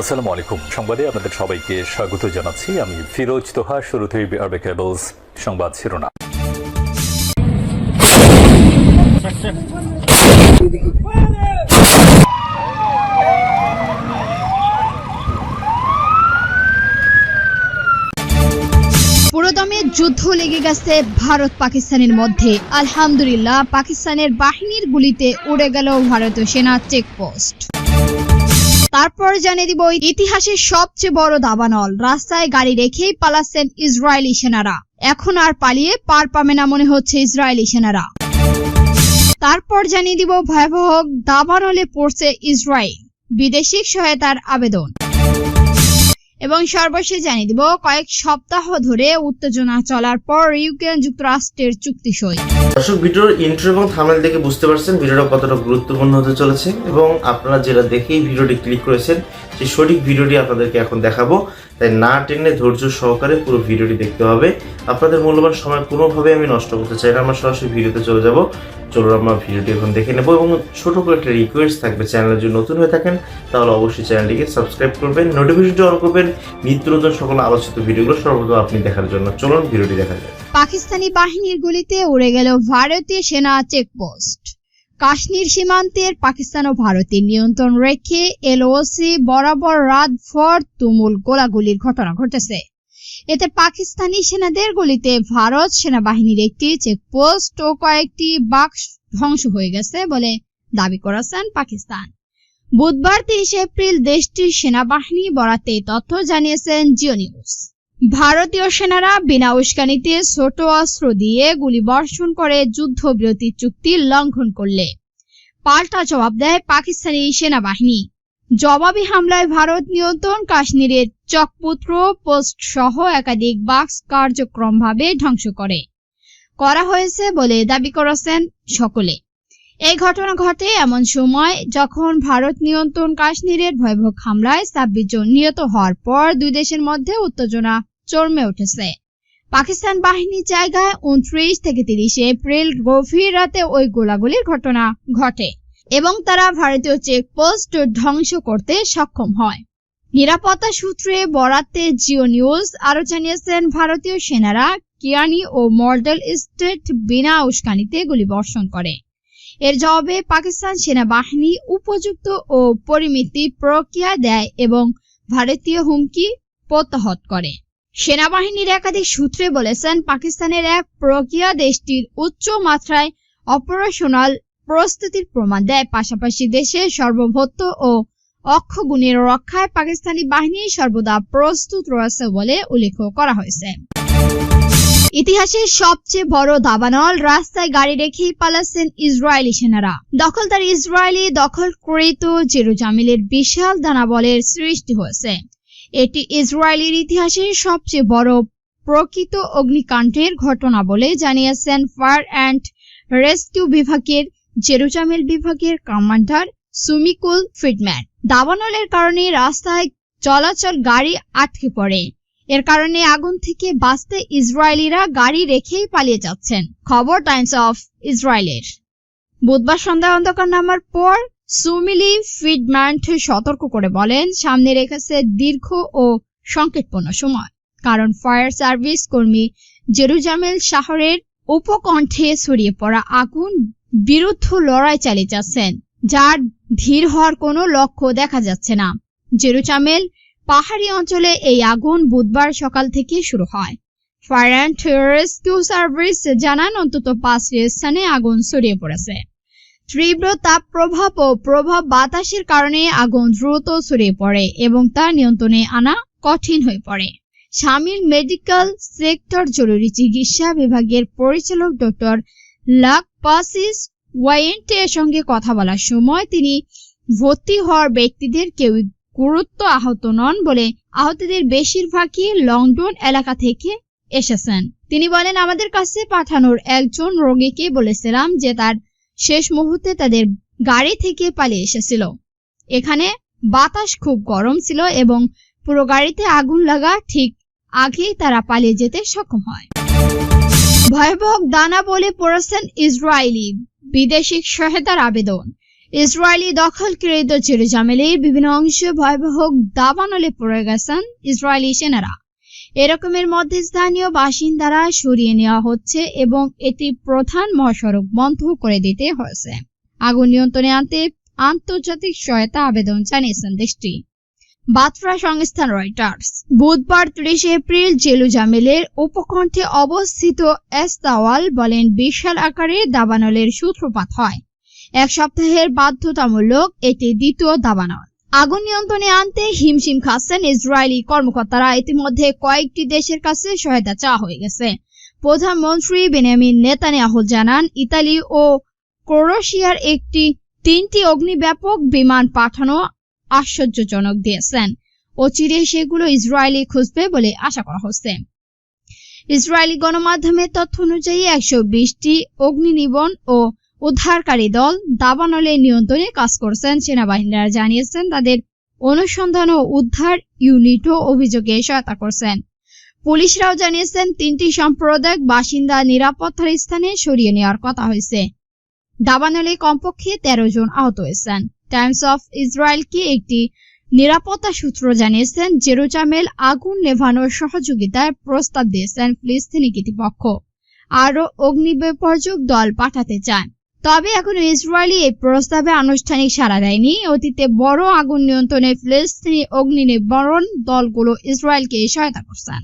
আসসালামু আলাইকুম। সংবাদে আপনাদের সবাইকে স্বাগত জানাচ্ছি। আমি ফিরোজ তোহা শুরুতেই কেবলস সংবাদ শিরোনাম। পুরোদমে যুদ্ধ লেগে গেছে ভারত পাকিস্তানের মধ্যে। আলহামদুলিল্লাহ, পাকিস্তানের বাহিনীর গুলিতে উড়ে গেল ভারতীয় সেনা চেকপোস্ট। তারপর জানিয়ে দিব ইতিহাসের সবচেয়ে বড় দাবানল। রাস্তায় গাড়ি রেখেই পালাচ্ছেন ইসরায়েলি সেনারা। এখন আর পালিয়ে পার পাবে না মনে হচ্ছে ইসরায়েলি সেনারা। তারপর জানিয়ে দিব ভয়াবহ দাবানলে পড়ছে ইসরায়েল। বিদেশিক সহায়তার আবেদন। এবং সর্বশেষ জানিয়ে দিব, কয়েক সপ্তাহ ধরে উত্তেজনা চলার পর ইউক্রেন যুক্তরাষ্ট্রের চুক্তি সই। দর্শক, ভিডিওর ইন্ট্রো এবং থামেল দেখে বুঝতে পারছেন ভিডিওটা কতটা গুরুত্বপূর্ণ হতে চলেছে এবং আপনারা যেটা দেখেই ভিডিওটি ক্লিক করেছেন, সেই সঠিক ভিডিওটি আপনাদেরকে এখন দেখাবো। তাই না টেনে ধৈর্য সহকারে পুরো ভিডিওটি দেখতে হবে। আপনাদের মূল্যবান সময় কোনোভাবে আমি নষ্ট করতে চাই না। আমরা সরাসরি ভিডিওতে চলে যাব। চলুন আমরা ভিডিওটি এখন দেখে নেব এবং ছোট করে একটা রিকোয়েস্ট থাকবে। চ্যানেলে যদি নতুন হয়ে থাকেন, তাহলে অবশ্যই চ্যানেলটিকে সাবস্ক্রাইব করবেন নোটিফিকেশনটি অন করবেন, নিত্য নতুন সকল আলোচিত ভিডিওগুলো সর্বপ্রথম আপনি দেখার জন্য। চলুন ভিডিওটি দেখা যায় পাকিস্তানি বাহিনীর গুলিতে উড়ে গেল ভারতীয় সেনা চেকপোস্ট। কাশ্মীর সীমান্তের পাকিস্তান ও ভারতের নিয়ন্ত্রণ রেখে এলওসি বরাবর রাতভর তুমুল গোলাগুলির ঘটনা ঘটেছে। এতে পাকিস্তানি সেনাদের গুলিতে ভারত সেনাবাহিনীর একটি চেকপোস্ট ও কয়েকটি বাক্স ধ্বংস হয়ে গেছে বলে দাবি করেছেন পাকিস্তান। বুধবার তিরিশে এপ্রিল দেশটির সেনাবাহিনী বরাতে তথ্য জানিয়েছেন জিও নিউজ ভারতীয় সেনারা বিনা উস্কানিতে ছোট অস্ত্র দিয়ে গুলিবর্ষণ করে যুদ্ধবিরতি চুক্তি লঙ্ঘন করলে। পাল্টা জবাব দেয় পাকিস্তানি সেনাবাহিনী। জবাবি হামলায় ভারত নিয়ন্ত্রণ কাশ্মীরের চকপুত্র পোস্ট সহ একাধিক বাক্স কার্যক্রমভাবে ধ্বংস করে। করা হয়েছে বলে দাবি করেছেন সকলে। এই ঘটনা ঘটে এমন সময় যখন ভারত নিয়ন্ত্রণ কাশ্মীরের ভয়াবহ হামলায় ছাব্বিশ জন নিহত হওয়ার পর দুই দেশের মধ্যে উত্তেজনা চরমে উঠেছে। পাকিস্তান বাহিনীর জায়গায় উনত্রিশ থেকে তিরিশে এপ্রিল গভীর রাতে ওই গোলাগুলির ঘটনা ঘটে এবং তারা ভারতীয় চেকপোস্ট ধ্বংস করতে সক্ষম হয়। নিরাপত্তা সূত্রে বরাতে জিও নিউজ আরও জানিয়েছেন, ভারতীয় সেনারা কিয়ানি ও মর্ডেল স্টেট বিনা উস্কানিতে গুলি বর্ষণ করে। এর জবাবে পাকিস্তান সেনাবাহিনী উপযুক্ত ও পরিমিতি প্রক্রিয়া দেয় এবং ভারতীয় হুমকি প্রত্যাহত করে। সেনাবাহিনীর একাধিক সূত্রে বলেছেন, পাকিস্তানের এক প্রক্রিয়া দেশটির উচ্চ মাত্রায় অপারেশনাল প্রস্তুতির প্রমাণ দেয়। পাশাপাশি দেশের সর্বভৌত্ব ও অক্ষগুণের রক্ষায় পাকিস্তানি বাহিনী সর্বদা প্রস্তুত রয়েছে বলে উল্লেখ করা হয়েছে। ইতিহাসের সবচেয়ে বড় দাবানল রাস্তায় গাড়ি রেখেই পালাচ্ছেন ইসরায়েলি সেনারা। দখলদার ইসরায়েলি দখলকৃত জেরুজামিলের বিশাল দানাবলের সৃষ্টি হয়েছে। এটি ইসরায়েলের ইতিহাসের সবচেয়ে বড় প্রকৃত অগ্নিকাণ্ডের ঘটনা বলে জানিয়েছেন ফায়ার অ্যান্ড রেস্কিউ বিভাগের জেরুজামিল বিভাগের কমান্ডার সুমিকুল ফিডম্যান দাবানলের কারণে রাস্তায় চলাচল গাড়ি আটকে পড়ে। এর কারণে আগুন থেকে বাঁচতে ইসরায়েলিরা গাড়ি রেখেই পালিয়ে যাচ্ছেন। খবর টাইমস অফ ইসরায়েলের। বুধবার সন্ধ্যা অন্ধকার নামার পর সুমিলি ফিডম্যান্ট সতর্ক করে বলেন, সামনে রেখেছে দীর্ঘ ও সংকটপূর্ণ সময়। কারণ ফায়ার সার্ভিস কর্মী জেরুজামেল শহরের উপকণ্ঠে ছড়িয়ে পড়া আগুন বিরুদ্ধ লড়াই চালিয়ে যাচ্ছেন, যার ধীর হওয়ার কোনো লক্ষ্য দেখা যাচ্ছে না। জেরুজামেল পাহাড়ি অঞ্চলে এই আগুন বুধবার সকাল থেকে শুরু হয়। ফায়ার অ্যান্ড রেস্কিউ সার্ভিস জানান, অন্তত পাঁচটি স্থানে আগুন ছড়িয়ে পড়েছে। তীব্র তাপ প্রভাব ও প্রভাব বাতাসের কারণে আগুন দ্রুত ছড়িয়ে পড়ে এবং তা নিয়ন্ত্রণে আনা কঠিন হয়ে পড়ে। শামিল মেডিকেল সেক্টর জরুরি চিকিৎসা বিভাগের পরিচালক ডক্টর লাক পাসিস ওয়াইন্টের সঙ্গে কথা বলার সময় তিনি ভর্তি হওয়ার ব্যক্তিদের কেউ গুরুত্ব আহত নন বলে আহতদের বেশিরভাগই লন্ডন এলাকা থেকে এসেছেন। তিনি বলেন, আমাদের কাছে পাঠানোর একজন রোগীকে বলেছিলাম যে তার শেষ মুহূর্তে তাদের গাড়ি থেকে পালিয়ে এসেছিল। এখানে বাতাস খুব গরম ছিল এবং পুরো গাড়িতে আগুন লাগা ঠিক আগেই তারা পালিয়ে যেতে সক্ষম হয়। ভয়াবহ দানা বলে পড়েছেন ইসরায়েলি বিদেশি সহায়তার আবেদন। ইসরায়েলি দখলকৃত জেরুজামেলের বিভিন্ন অংশে ভয়াবহ দাবানলে পড়ে গেছেন ইসরায়েলি সেনারা। এরকমের মধ্যে স্থানীয় বাসিন্দারা সরিয়ে নেওয়া হচ্ছে এবং এটি প্রধান মহাসড়ক বন্ধ করে দিতে হয়েছে। আগুন নিয়ন্ত্রণে আনতে আন্তর্জাতিক সহায়তা আবেদন জানিয়েছেন দেশটি। বার্তা সংস্থান রয়টার্স, বুধবার ত্রিশে এপ্রিল জেলুজামেলের উপকণ্ঠে অবস্থিত এস্তাওয়াল বলেন, বিশাল আকারে দাবানলের সূত্রপাত হয়। এক সপ্তাহের বাধ্যতামূলক এটি দ্বিতীয় দাবানল। আগুন নিয়ন্ত্রণে আনতে হিমশিম খাচ্ছেন ইসরায়েলি কর্মকর্তারা। ইতিমধ্যে কয়েকটি দেশের কাছে সহায়তা চাওয়া হয়ে গেছে। প্রধানমন্ত্রী বেনিয়ামিন নেতানিয়াহু জানান, ইতালি ও ক্রোয়েশিয়ার একটি তিনটি অগ্নিব্যাপক বিমান পাঠানো আশ্চর্যজনক দিয়েছেন। অচিরে সেগুলো ইসরায়েলি খুঁজবে বলে আশা করা হচ্ছে। ইসরায়েলি গণমাধ্যমের তথ্য অনুযায়ী একশো বিশটি অগ্নিনিবন ও উদ্ধারকারী দল দাবানলে নিয়ন্ত্রণে কাজ করছেন সেনাবাহিনীরা জানিয়েছেন তাদের অনুসন্ধান ও উদ্ধার ইউনিটও অভিযোগে সহায়তা করছেন। পুলিশরাও জানিয়েছেন তিনটি সাম্প্রদায়িক বাসিন্দা নিরাপত্তার স্থানে সরিয়ে নেওয়ার কথা হয়েছে। দাবানলে কমপক্ষে তেরো জন আহত হয়েছেন। টাইমস অফ ইসরায়েলকে একটি নিরাপত্তা সূত্র জানিয়েছেন জেরুজামেল আগুন নেভানোর সহযোগিতার প্রস্তাব দিয়েছেন ফিলিস্তিনি কর্তৃপক্ষ। আরও অগ্নিবিপর্যক দল পাঠাতে চায় তবে এখনও ইসরায়েলি এই প্রস্তাবে আনুষ্ঠানিক সাড়া দেয়নি। অতীতে বড় আগুন নিয়ন্ত্রণে ফিলিস্তিনি অগ্নি নিবারণ দলগুলো ইসরায়েলকে সহায়তা করছেন।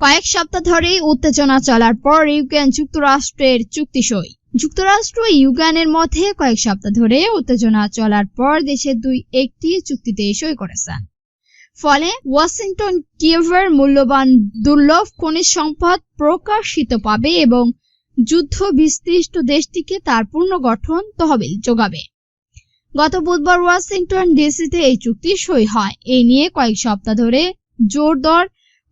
কয়েক সপ্তাহ ধরে উত্তেজনা চলার পর ইউক্রেন যুক্তরাষ্ট্রের চুক্তি সই। যুক্তরাষ্ট্র ইউক্রেনের মধ্যে কয়েক সপ্তাহ ধরে উত্তেজনা চলার পর দেশের দুই একটি চুক্তিতে সই করেছেন ফলে ওয়াশিংটন কিয়েভের মূল্যবান দুর্লভ খনিজ সম্পদ প্রকাশিত পাবে এবং যুদ্ধ বিস্তৃষ্ট দেশটিকে তার পুনর্গঠন তহবিল যোগাবে। গত বুধবার ওয়াশিংটন ডিসিতে এই চুক্তি সই হয়। এই নিয়ে কয়েক সপ্তাহ ধরে জোরদর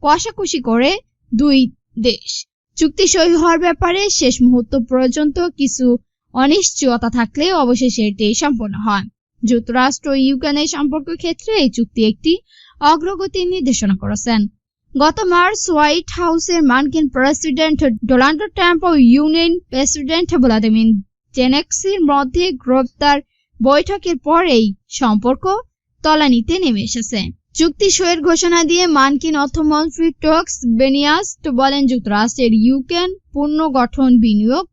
কষাকষি করে দুই দেশ। চুক্তি সই হওয়ার ব্যাপারে শেষ মুহূর্ত পর্যন্ত কিছু অনিশ্চয়তা থাকলে অবশেষে এটি সম্পন্ন হয়। যুক্তরাষ্ট্র ইউক্রেনের সম্পর্ক ক্ষেত্রে এই চুক্তি একটি অগ্রগতি নির্দেশনা করেছেন। গত মার্চ হোয়াইট হাউসের মার্কিন প্রেসিডেন্ট ডোনাল্ড ট্রাম্প ও ইউনিয়ন প্রেসিডেন্ট ভ্লাদিমির জেনেক্সির মধ্যে গ্রেপ্তার বৈঠকের পর এই সম্পর্ক তলানিতে নেমে এসেছে। চুক্তি সইয়ের ঘোষণা দিয়ে মার্কিন অর্থমন্ত্রী টক্স বেনিয়াস্ট বলেন, যুক্তরাষ্ট্রের ইউক্রেন পুনর্গঠন বিনিয়োগ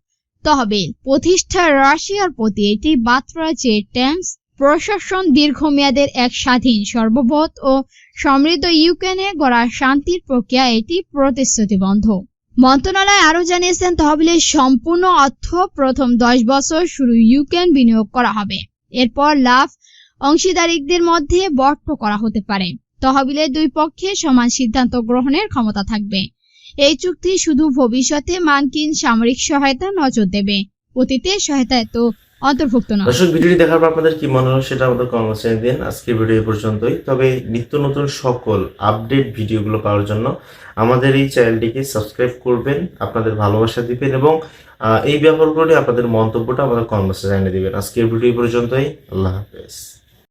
তহবিল প্রতিষ্ঠা রাশিয়ার প্রতি এটি বার্তা যে ট্যাঙ্কস প্রশাসন দীর্ঘমেয়াদের এক স্বাধীন সর্ববৃহৎ ও সমৃদ্ধ ইউক্রেনে গড়া শান্তির প্রক্রিয়া এটি প্রতিশ্রুতিবদ্ধ। মন্ত্রণালয় আরও জানিয়েছেন, তহবিলের সম্পূর্ণ অর্থ প্রথম দশ বছর শুরু ইউক্রেন বিনিয়োগ করা হবে। এরপর লাভ অংশীদারিকদের মধ্যে বর্ত করা হতে পারে। তহবিলের দুই পক্ষে সমান সিদ্ধান্ত গ্রহণের ক্ষমতা থাকবে। এই চুক্তি শুধু ভবিষ্যতে মার্কিন সামরিক সহায়তা নজর দেবে, অতীতে সহায়তায় তো অন্তর্ভুক্ত নয়। দর্শক, ভিডিওটি দেখার পর আপনাদের কি মনে হলো সেটা আমাদের কমেন্ট সেকশনে দিন। আজকে ভিডিও পর্যন্তই। তবে নিত্য নতুন সকল আপডেট ভিডিওগুলো পাওয়ার জন্য আমাদের এই চ্যানেলটিকে সাবস্ক্রাইব করবেন, আপনাদের ভালোবাসা দিবেন এবং এই ব্যাপারগুলো নিয়ে আপনাদের মন্তব্যটা আমাদের কমেন্ট জানিয়ে দিবেন। আজকে ভিডিও পর্যন্তই। আল্লাহ হাফেজ।